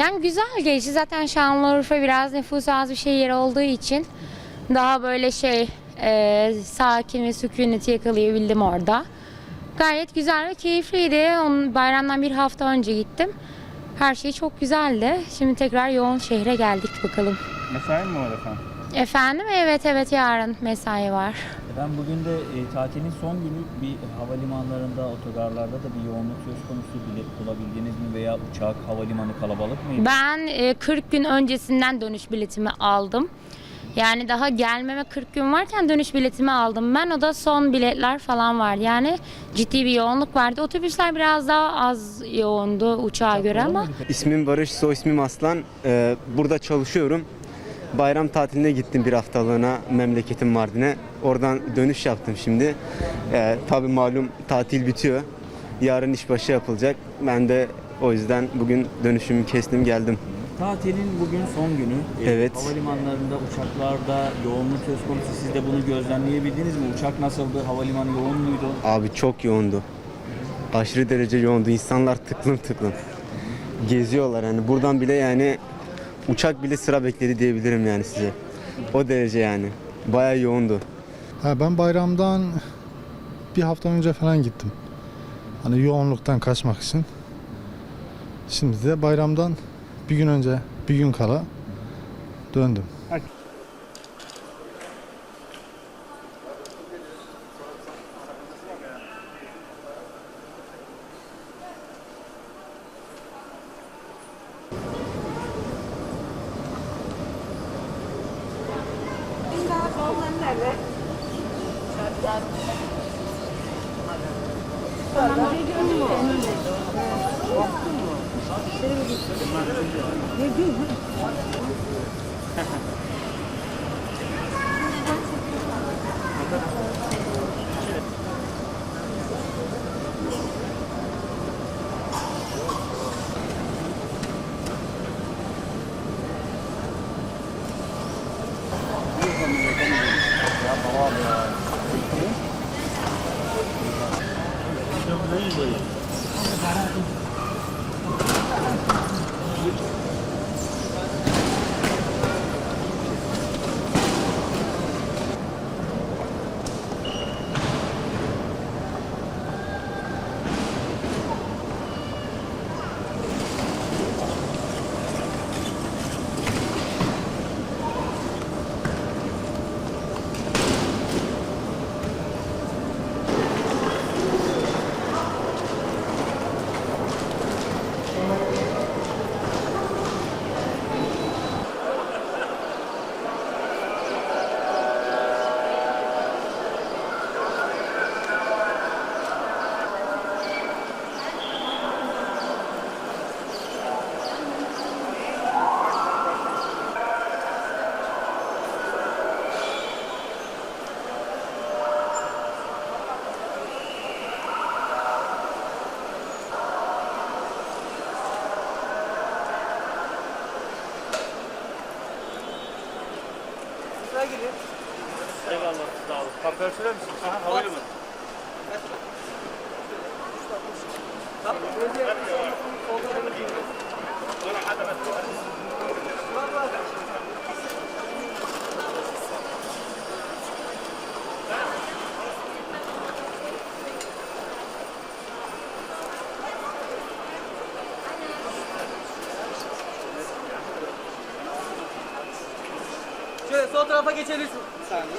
Yani güzel geçti. Zaten Şanlıurfa biraz nüfusu az bir şehir olduğu için daha böyle şey e, sakin ve sükuneti yakalayabildim orada. Gayet güzel ve keyifliydi. Onun bayramdan bir hafta önce gittim. Her şey çok güzeldi. Şimdi tekrar yoğun şehre geldik bakalım. Mesai mi var efendim? Efendim evet evet yarın mesai var. Ben bugün de e, tatilin son günü bir havalimanlarında, otogarlarda da bir yoğunluk söz konusu bilet bulabildiniz mi veya uçak, havalimanı kalabalık mıydı? Ben e, 40 gün öncesinden dönüş biletimi aldım. Yani daha gelmeme 40 gün varken dönüş biletimi aldım ben. O da son biletler falan vardı. Yani ciddi bir yoğunluk vardı. Otobüsler biraz daha az yoğundu uçağa göre ama İsmim Barış, soy ismim Aslan. Ee, burada çalışıyorum. Bayram tatiline gittim bir haftalığına memleketim Mardin'e. Oradan dönüş yaptım şimdi. Ee, tabii malum tatil bitiyor. Yarın işbaşı yapılacak. Ben de o yüzden bugün dönüşümü kestim geldim. Tatilin bugün son günü. E, Evet. Havalimanlarında, uçaklarda yoğunluk söz konusu. Siz de bunu gözlemleyebildiniz mi? Uçak nasıldı? Havalimanı yoğun muydu? Abi çok yoğundu. Aşırı derece yoğundu. İnsanlar tıklım tıklım. Geziyorlar yani. Buradan bile yani uçak bile sıra bekledi diyebilirim yani size. O derece yani. Bayağı yoğundu. Ben bayramdan bir hafta önce falan gittim. Hani yoğunluktan kaçmak için. Şimdi de bayramdan bir gün önce, bir gün kala döndüm. nerede? Tamam, geliyorum. Ne diyor? Thank you. Eyvallah sağ olun. Kapıyı söyler misin? Aha havalimanı. Şöyle sol tarafa geçebilirsin. Bir saniye.